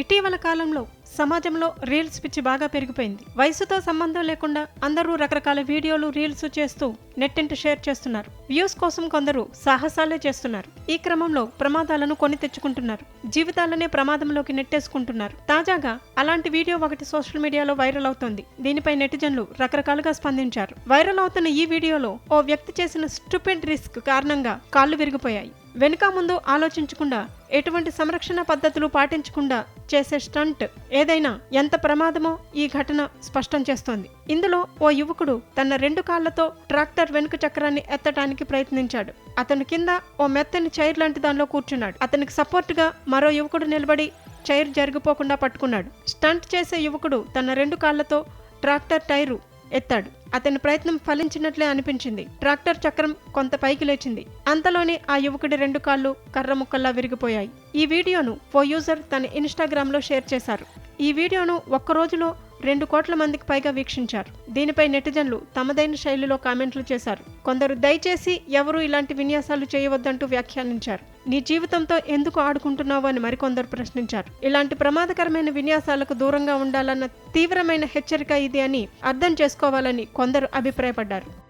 ఇటీవల కాలంలో సమాజంలో రీల్స్ పిచ్చి బాగా పెరిగిపోయింది. వయసుతో సంబంధం లేకుండా అందరూ రకరకాల వీడియోలు రీల్స్ చేస్తూ నెట్టింట షేర్ చేస్తున్నారు. వ్యూస్ కోసం కొందరు సాహసాలే చేస్తున్నారు. ఈ క్రమంలో ప్రమాదాలను కొని తెచ్చుకుంటున్నారు. జీవితాలనే ప్రమాదంలోకి నెట్టేసుకుంటున్నారు. తాజాగా అలాంటి వీడియో ఒకటి సోషల్ మీడియాలో వైరల్ అవుతోంది. దీనిపై నెటిజన్లు రకరకాలుగా స్పందించారు. వైరల్ అవుతున్న ఈ వీడియోలో ఓ వ్యక్తి చేసిన స్టూపిడ్ రిస్క్ కారణంగా కాళ్ళు విరిగిపోయాయి. వెనుక ముందు ఆలోచించకుండా ఎటువంటి సంరక్షణ పద్ధతులు పాటించకుండా చేసే స్టంట్ ఏదైనా ఎంత ప్రమాదమో ఈ ఘటన స్పష్టం చేస్తోంది. ఇందులో ఓ యువకుడు తన రెండు కాళ్ళతో ట్రాక్టర్ వెనుక చక్రాన్ని ఎత్తడానికి ప్రయత్నించాడు. అతని కింద ఓ మెత్తని చైర్ లాంటి దానిలో కూర్చున్నాడు. అతనికి సపోర్ట్గా మరో యువకుడు నిలబడి చైర్ జరిగిపోకుండా పట్టుకున్నాడు. స్టంట్ చేసే యువకుడు తన రెండు కాళ్ళతో ట్రాక్టర్ టైరు ఎత్తాడు. అతని ప్రయత్నం ఫలించినట్లే అనిపించింది. ట్రాక్టర్ చక్రం కొంత పైకి లేచింది. అంతలోనే ఆ యువకుడి రెండు కాళ్ళు కర్ర ముక్కల్లా విరిగిపోయాయి. ఈ వీడియోను ఓ యూజర్ తన ఇన్స్టాగ్రామ్లో షేర్ చేశారు. ఈ వీడియోను ఒక్క రోజులో రెండు కోట్ల మందికి పైగా వీక్షించారు. దీనిపై నెటిజన్లు తమదైన శైలిలో కామెంట్లు చేశారు. కొందరు దయచేసి ఎవరూ ఇలాంటి విన్యాసాలు చేయవద్దంటూ వ్యాఖ్యానించారు. నీ జీవితంతో ఎందుకు ఆడుకుంటున్నావు అని మరికొందరు ప్రశ్నించారు. ఇలాంటి ప్రమాదకరమైన విన్యాసాలకు దూరంగా ఉండాలన్న తీవ్రమైన హెచ్చరిక ఇది అని అర్థం చేసుకోవాలని కొందరు అభిప్రాయపడ్డారు.